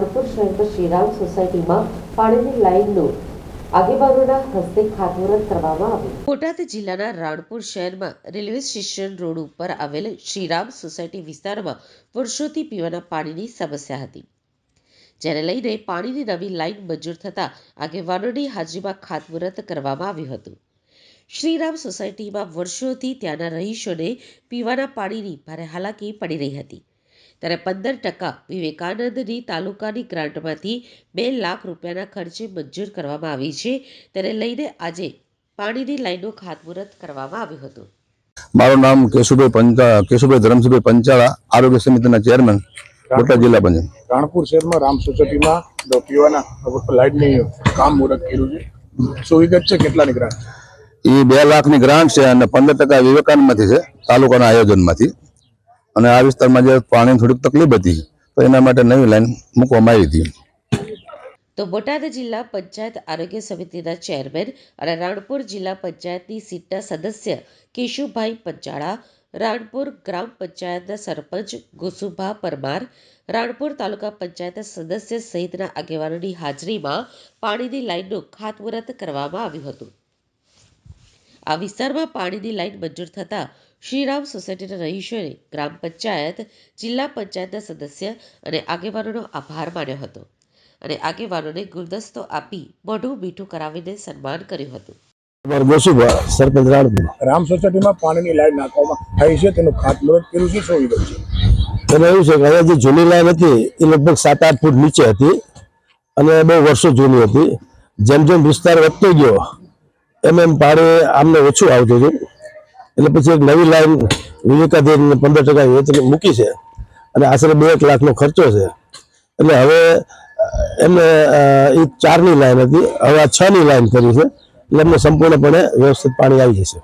રાણપુર શહેરમાં શ્રીરામ સોસાયટીમાં પાણીની લાઇનનું બોટાદ જિલ્લાના રાણપુર શહેરમાં રેલવે સ્ટેશન રોડ ઉપર આવેલ શ્રીરામ સોસાયટી વિસ્તારમાં વર્ષોથી પીવાના પાણીની સમસ્યા હતી. જેને લઈને પાણીની નવી લાઇન મંજૂર થતાં આગેવાનોની હાજરીમાં ખાતમુહૂર્ત કરવામાં આવ્યું હતું. શ્રીરામ સોસાયટીમાં વર્ષોથી ત્યાંના રહીશોને પીવાના પાણીની ભારે હાલાકી પડી રહી હતી. ત્યારે પંદર ટકા વિવેકાનંદની તાલુકાની ગ્રાન્ટમાંથી બે લાખ રૂપિયાના ખર્ચે મંજૂર કરવામાં આવી છે. તેને લઈને આજે પાણીની લાઇનનું ખાતમુહૂર્ત કરવામાં આવ્યું હતું. મારું નામ કેશુભાઈ પંચા કેશુભાઈ ધરમસિંહભાઈ પંચાળા આરોગ્ય સમિતિના ચેરમેન બોટાદ જિલ્લા પંચાયત. રાણપુર શહેરમાં રામ સોસાયટીમાં પીવાના લાઇટની કામ મુહૂર્ત કર્યું છે. શું વિગત છે? કેટલાની ગ્રાન્ટ? એ બે લાખની ગ્રાન્ટ છે અને પંદર ટકા વિવેકાનંદમાંથી છે તાલુકાના આયોજનમાંથી. અને આ વિસ્તારમાં જે પાણીની થોડીક તકલીફ હતી, તો એના માટે નવી લાઈન મૂકવામાં આવી હતી. તો બોટાદ જિલ્લા પંચાયત આરોગ્ય સમિતિના ચેરમેન અને રાણપુર જિલ્લા પંચાયતની સીટના સદસ્ય કેશુભાઈ પંચાળા, રાણપુર ગ્રામ પંચાયતના સરપંચ ગુસુભા પરમાર, રાણપુર તાલુકા પંચાયત સદસ્ય સહિતના આગેવાનોની હાજરીમાં પાણીની લાઇનનું ખાતમુહૂર્ત કરવામાં આવ્યું હતું. આ વિસ્તારમાં પાણીની લાઇન મંજૂર થતાં શ્રીરામ સોસાયટીના રહીશોએ ગ્રામ પંચાયત જિલ્લા પંચાયતના સદસ્ય અને આગેવાનોનો આભાર માન્યો હતો અને આગેવાનોને ગુલદસ્તો આપી મોઢું મીઠું કરાવીને સન્માન કર્યું હતું. રામ સોસાયટીમાં પાણીની લાઇટ નાખવામાં આવી છે. તેનું ખાતમુહૂર્ત કર્યું છે છે. એમાં એવું છે કે અહીંયા જે જૂની લાઈન હતી એ લગભગ સાત આઠ ફૂટ નીચે હતી અને બહુ વર્ષો જૂની હતી. જેમ જેમ વિસ્તાર વધતો ગયો એમ એમ પાણી આમને ઓછું આવતું હતું. એટલે પછી એક નવી લાઈન વિવેકાધીન પંદર ટકા વેચની મૂકી છે અને આશરે બે એક લાખનો ખર્ચો છે. એટલે હવે એમને એ ચારની લાઈન હતી, હવે આ છની લાઈન કરી છે. એટલે એમને સંપૂર્ણપણે વ્યવસ્થિત પાણી આવી જશે.